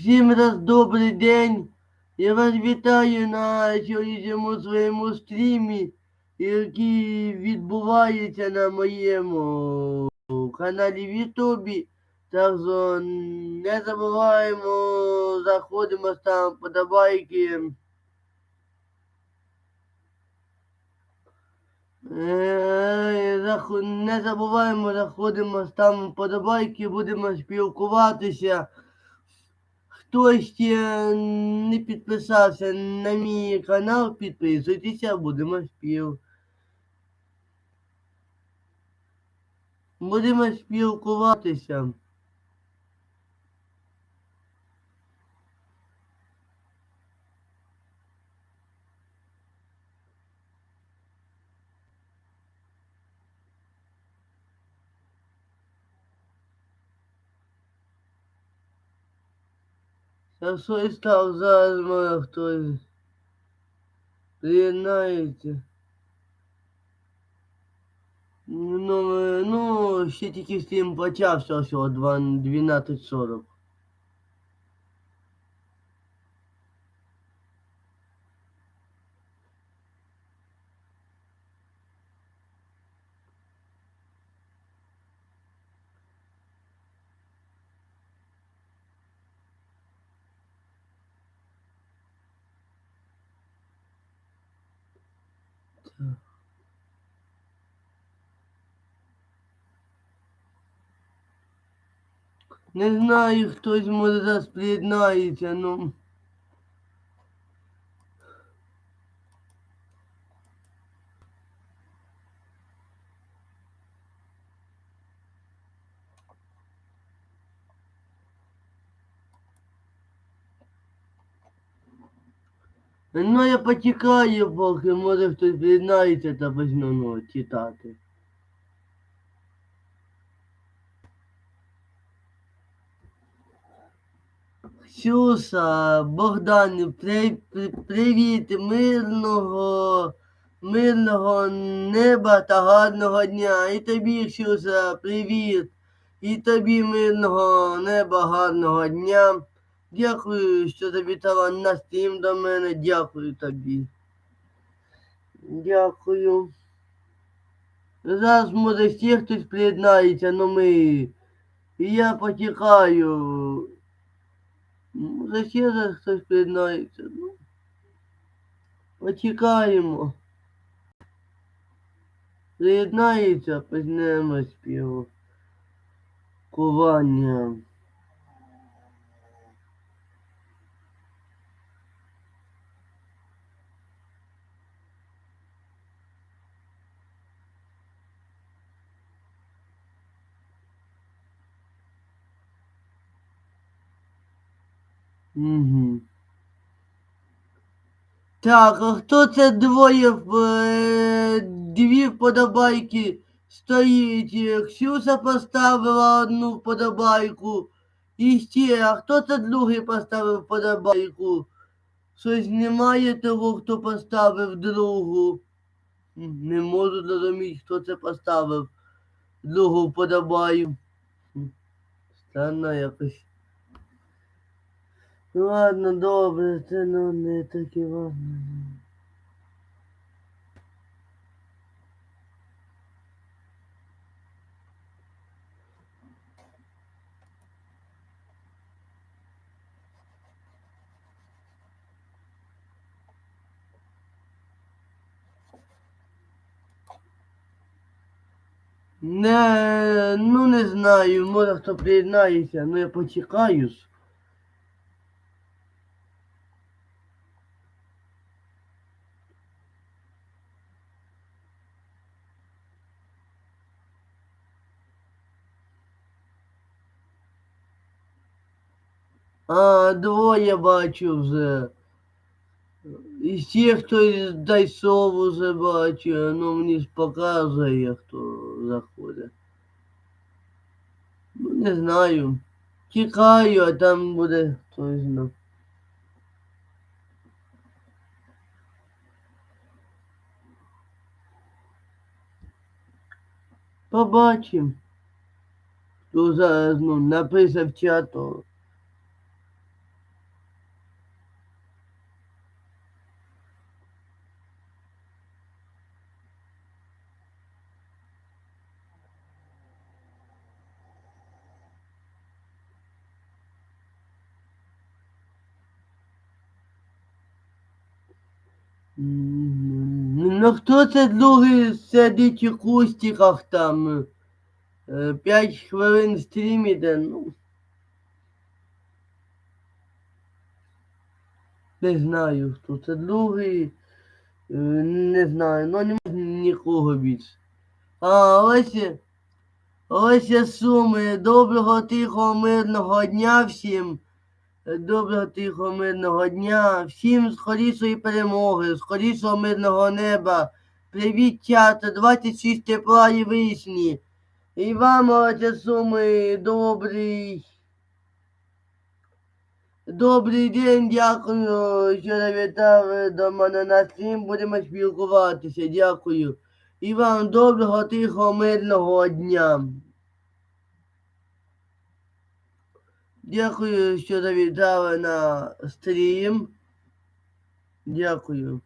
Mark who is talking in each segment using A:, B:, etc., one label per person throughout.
A: Всім раз добрий день. Я вас вітаю на сьогоднішньому своєму стрімі, який відбувається на моєму каналі в Ютубі. Так що не забуваємо, заходимо, ставимо подобайки. Е, Не забуваємо, заходимо, ставимо подобайки, будемо спілкуватися. Хто ще не підписався на мій канал, підписуйтеся, будемо спів. Будемо спілкуватися. Я щось став зараз може хтось приєднається. Ну, е, ну, ще тільки стрім почався ось о 2 12.40. Не знаю, хтось може зараз приєднається, ну. Ну, я потікаю, поки може хтось приєднається та почну ну, читати. Ксюша, Богдан, при, при, привіт, мирного, мирного неба та гарного дня. І тобі, Ксюша, привіт. І тобі мирного неба, гарного дня. Дякую, що завітала на стрім до мене. Дякую тобі. Дякую. Зараз може ще хтось приєднається, но ми. І я потікаю. Ще зараз хтось приєднається. Ну, почекаємо. Приєднається, почнемо спілкування. Угу. Так, а хто це двоє в е, дві вподобайки стоїть? Е, Ксюша поставила одну вподобайку. І ще, а хто це другий поставив вподобайку? Щось немає того, хто поставив другу. Не можу зрозуміти, хто це поставив другу вподобаю. Странно якось. Ну ладно, добре, це ну не таке важно. Не, ну не знаю, може хто приєднається, ну я почекаюсь. А, двоє бачу вже. І ще хтось з Дайсову вже бачу, ну мені ж показує, хто заходить. Ну, не знаю. Чекаю, а там буде хтось знає. Побачимо. Хто зараз ну, написав чату. Ну хто це другий сидить у кустиках там? Е, П'ять хвилин стрім іде, ну. Не знаю, хто це другий. Е, Не знаю, ну немає нікого більше. А, ось. і суми. Доброго, тихого, мирного дня всім. Доброго, тихого, мирного дня. Всім скорішої перемоги, скорішого мирного неба. Привіт, чата, 26 тепла і вишні. І вам, оце суми, добрий. Добрий день, дякую, що завітали до мене на стрім. Будемо спілкуватися. Дякую. І вам доброго, тихого, мирного дня. Дякую, що завітали на стрім. Дякую.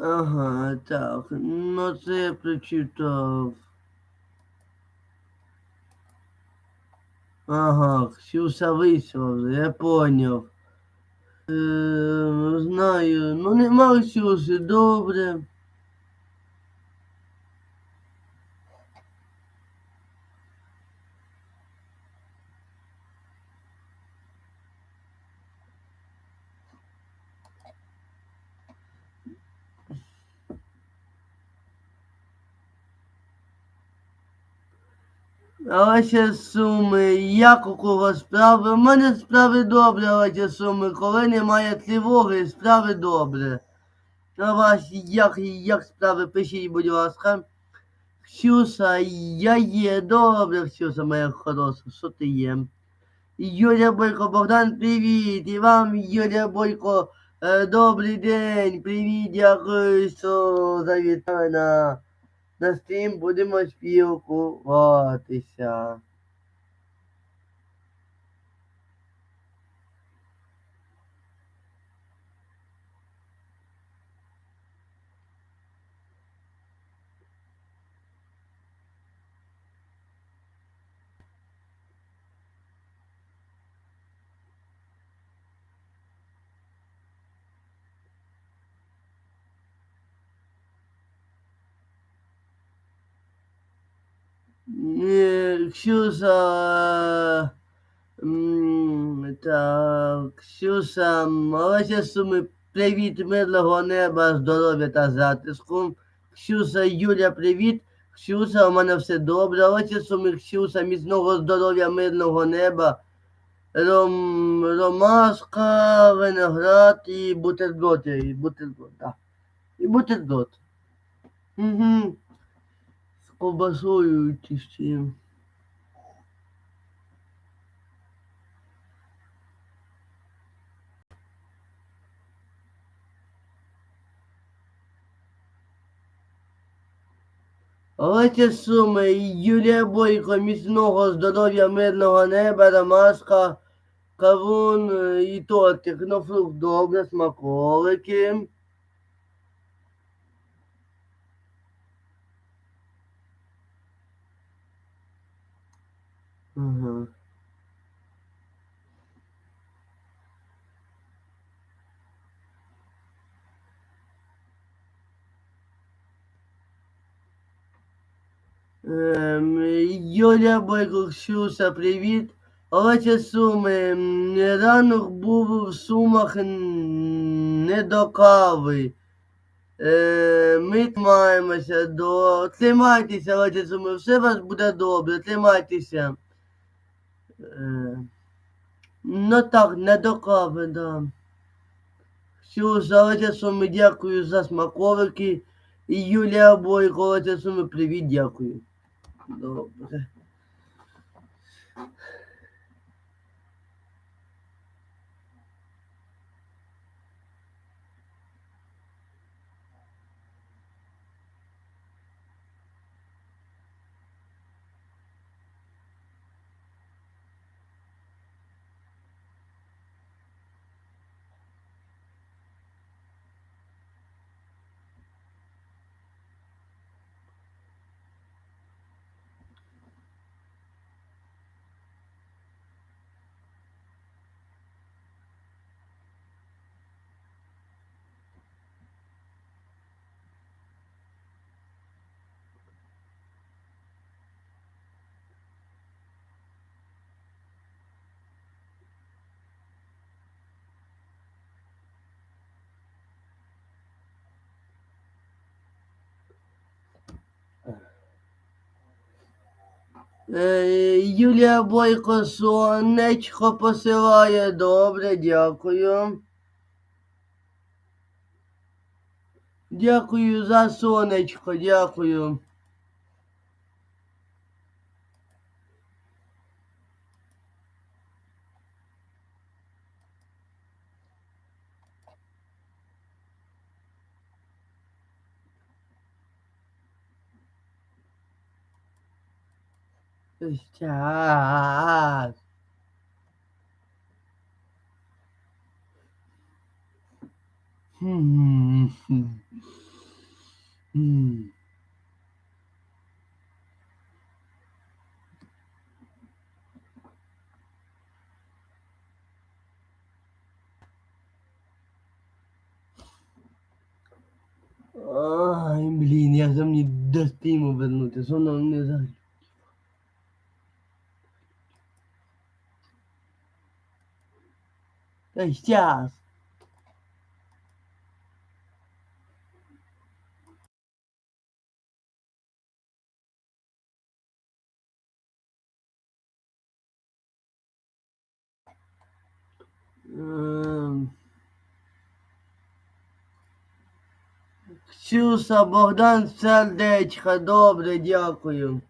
A: Ага, так. Ну це я прочитав. Ага, Ксюса вийшла, я поняв. Е, знаю, ну нема Ксюси, добре. Ваші суми, як у кого справи? У мене справи добре, ваші суми. Коли немає тривоги, справи добре. А ваші як, як справи, пишіть, будь ласка. Ксюса, я є добре, Ксюса моя хороша, що ти є? Юля Бойко, Богдан, привіт! І вам, Юля Бойко, е, добрий день, привіт, дякую, що завітали на, на стрім, будемо спілкуватися. Е, Ксюса, м, так, Ксюса, Олеся Суми, привіт, мирного неба, здоров'я та затиску. Ксюса, Юля, привіт. Ксюса, у мене все добре. Олеся Суми, Ксюса, міцного здоров'я, мирного неба. Ром, ромашка, виноград і бутерброд. І бутерброд, так. І бутерброд. Угу. Ковбасою чи з чим. Олеся Суми, Юлія Бойко, міцного здоров'я, мирного неба, ромашка, кавун е, і тортик, ну фрукт добре, смаколики. Ем, Юля Бойко, Ксюса, привіт. Олеся Суми, ранок був в Сумах не до кави. Ми тримаємося до. Тримайтеся, Леся Суми, все у вас буде добре, тримайтеся. Е, ну так, не до кави, да. Ксюша, за Суми, дякую за смаковики. І Юлія Бойко, Леся Суми, привіт, дякую. Добре. Юлія Бойко сонечко посилає. Добре, дякую. Дякую за сонечко, дякую. Сейчас. Хм. Хм. Ай, блін, як же мені до стиму вернути, що нам не Та. Ем. Ксюса, Богдан, сердечко, добре, дякую.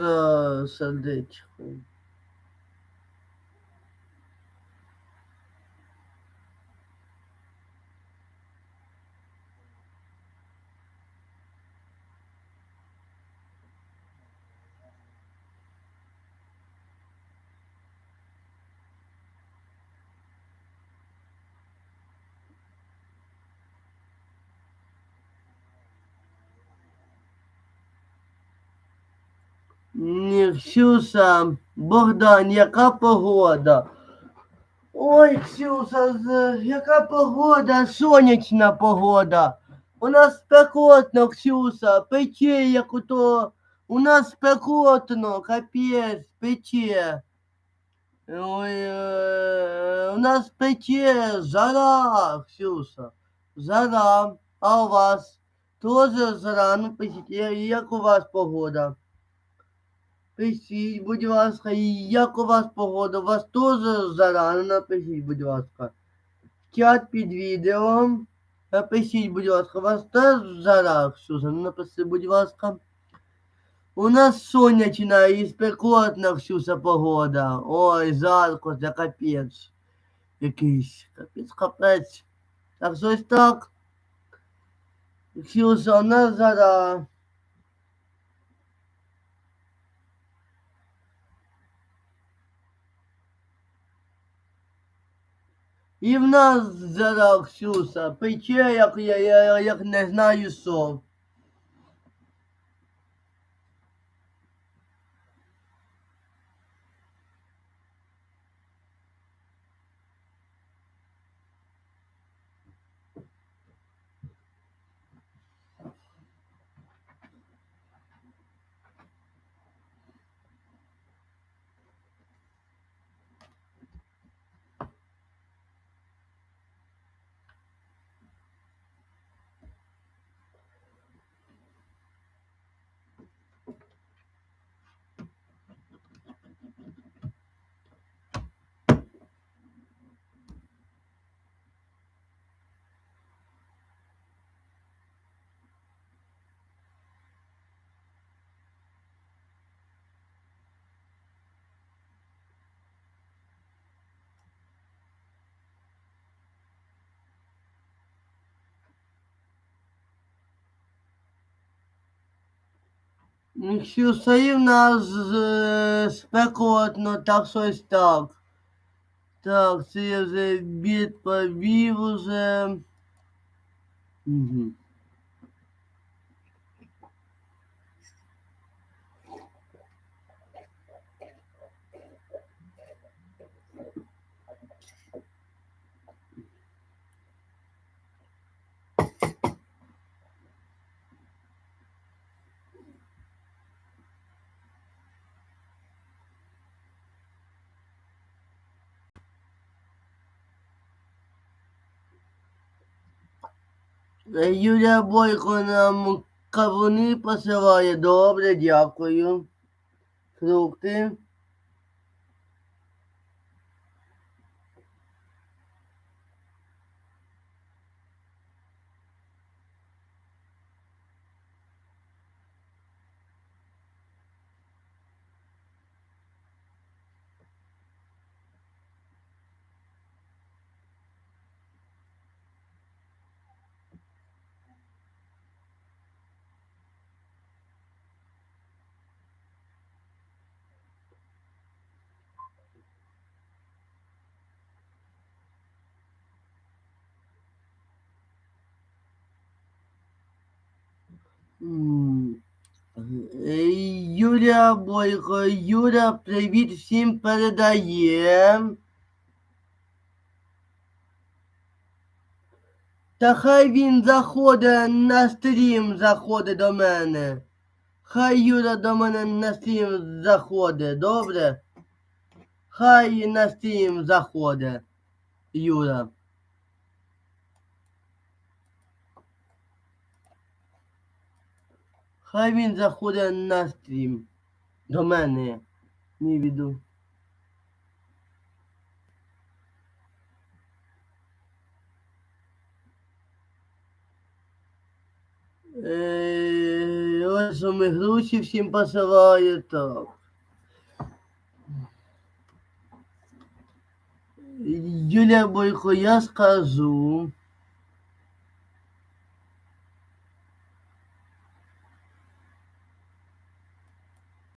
A: Ah, Sandete. Tipo... Ксюса, Богдан, яка погода? Ой, Ксюса, яка погода, сонячна погода. У нас спекотно, Ксюса, пече, як ото. У нас спекотно, капець, пече. Ой, е, у нас пече, жара, Ксюса, жара. А у вас? Тоже жара, ну як у вас погода? Пишіть, будь ласка, як у вас погода? У вас теж жара? Ну, напишіть, будь ласка. В чат під відео. Напишіть, будь ласка, у вас теж жара, Ксюша? Ну, напишіть, будь ласка. У нас сонячна і спекотна, Ксюша, погода. Ой, жарко, це капець. Якийсь. Капець, капець. Так щось так. Ксюша, у нас жара. І в нас зараз Ксюса пече, як я, я як не знаю що. Нас е, спекотно, так щось так. Так, це я вже відповів уже. Угу. Юлія Бойко нам кавуни посилає. Добре, дякую. Фрукти. Е, Бойко, Юля, привіт всім передає. Та хай він заходить на стрім, заходить до мене. Хай Юля до мене на стрім заходить, добре? Хай на стрім заходить, Юля. Хай він заходить на стрім. До мене. Мій віду. Е, Ось що ми груші всім посилає, так. Юлія Бойко, я скажу.